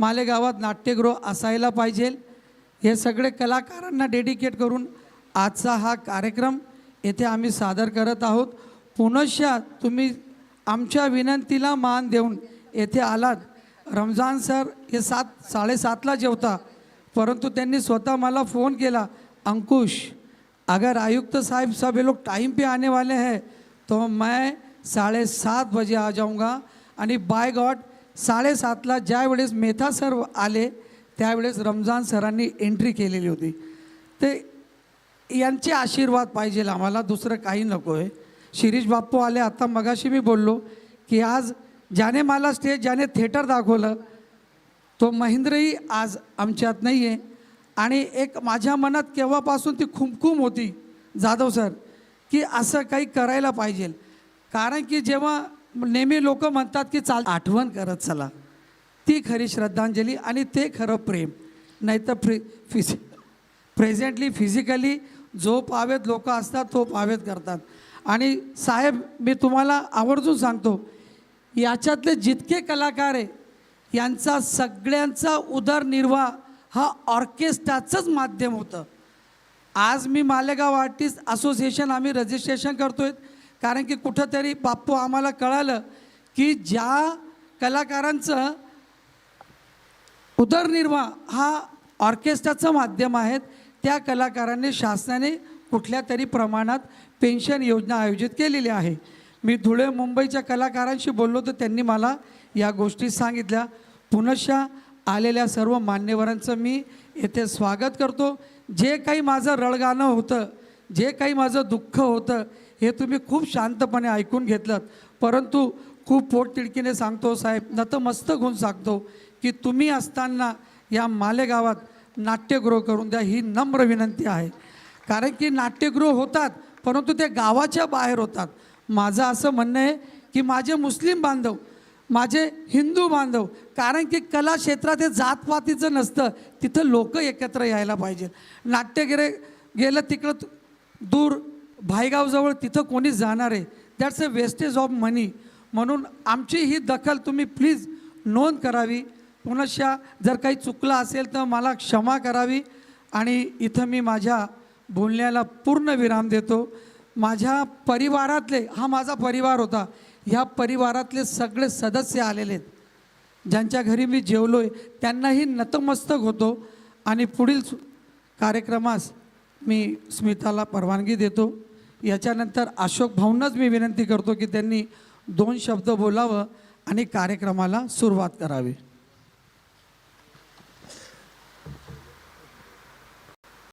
मालेगावात नाट्यगृह असायला पाहिजे. हे सगळे कलाकारांना डेडिकेट करून आजचा हा कार्यक्रम येथे आम्ही सादर करत आहोत. पुनश्च तुम्ही आमच्या विनंतीला मान देऊन येथे आलात. रमजान सर हे सात साडेसातला जेवता परंतु त्यांनी स्वतः मला फ़ोन किया अंकुश अगर आयुक्त साहब सब ये लोग टाइम पे आने वाले हैं तो मैं साढ़े सात बजे आ जाऊंगा. आणि बाय गॉड साडेसातला ज्या वेळेस मेथा सर आले त्यावेळेस रमजान सरांनी एंट्री केलेली होती. ते यांचे आशीर्वाद पाहिजे आम्हाला दुसरं काही नको आहे शिरीष बाप्पू आले आता मगाशी मी बोललो की आज ज्याने मला स्टेज ज्याने थिएटर दाखवलं तो महेंद्रही आज आमच्यात नाही आहे आणि एक माझ्या मनात केव्हापासून ती खुमखुम होती जाधव सर की असं काही करायला पाहिजे. कारण की जेव्हा नेहमी लोक म्हणतात की चाल आठवण करत चला. ती खरी श्रद्धांजली आणि ते खरं प्रेम. नाहीतर फ्रि फिज प्रेझेंटली फिजिकली जो पावेत लोक असतात तो पावेत करतात. आणि साहेब मी तुम्हाला आवर्जून सांगतो याच्यातले जितके कलाकार आहे यांचा सगळ्यांचा उदरनिर्वाह हा ऑर्केस्ट्राचंच माध्यम होतं. आज मी मालेगाव आर्टिस्ट असोसिएशन आम्ही रजिस्ट्रेशन करतो आहे कारण की कुठंतरी बाप्पू आम्हाला कळालं की ज्या कलाकारांचं उदरनिर्वाह हा ऑर्केस्ट्राचं माध्यम आहेत त्या कलाकारांनी शासनाने कुठल्या तरी प्रमाणात पेन्शन योजना आयोजित केलेली आहे. मी धुळे मुंबईच्या कलाकारांशी बोललो तर त्यांनी मला या गोष्टी सांगितल्या. पुनशा आलेल्या सर्व मान्यवरांचं मी येथे स्वागत करतो. जे काही माझं रडगाणं होतं जे काही माझं दुःख होतं हे तुम्ही खूप शांतपणे ऐकून घेतलं परंतु खूप पोटतिडकीने सांगतो साहेब नतमस्तक होऊन सांगतो की तुम्ही असताना या मालेगावात नाट्यगृह करून द्या ही नम्र विनंती आहे. कारण की नाट्यगृह होतात परंतु ते गावाच्या बाहेर होतात. माझं असं म्हणणं आहे की माझे मुस्लिम बांधव माझे हिंदू बांधव कारण की कला क्षेत्रात हे जातपातीचं नसतं तिथं लोक एकत्र यायला पाहिजेत. नाट्यगृह गेलं तिकडं दूर भायगावजवळ तिथं कोणी जाणार आहे. That's a wastage of money म्हणून आमची ही दखल तुम्ही प्लीज नोंद करावी. पुनशा जर काही चुकलं असेल तर मला क्षमा करावी. आणि इथं मी माझ्या बोलण्याला पूर्ण विराम देतो. माझ्या परिवारातले हा माझा परिवार होता. ह्या परिवारातले सगळे सदस्य आलेले आहेत. ज्यांच्या घरी मी जेवलो आहे त्यांनाही नतमस्तक होतो. आणि पुढील कार्यक्रमास मी स्मिताला परवानगी देतो. याच्यानंतर अशोक भाऊंनाच मी विनंती करतो की त्यांनी दोन शब्द बोलावं आणि कार्यक्रमाला सुरुवात करावी.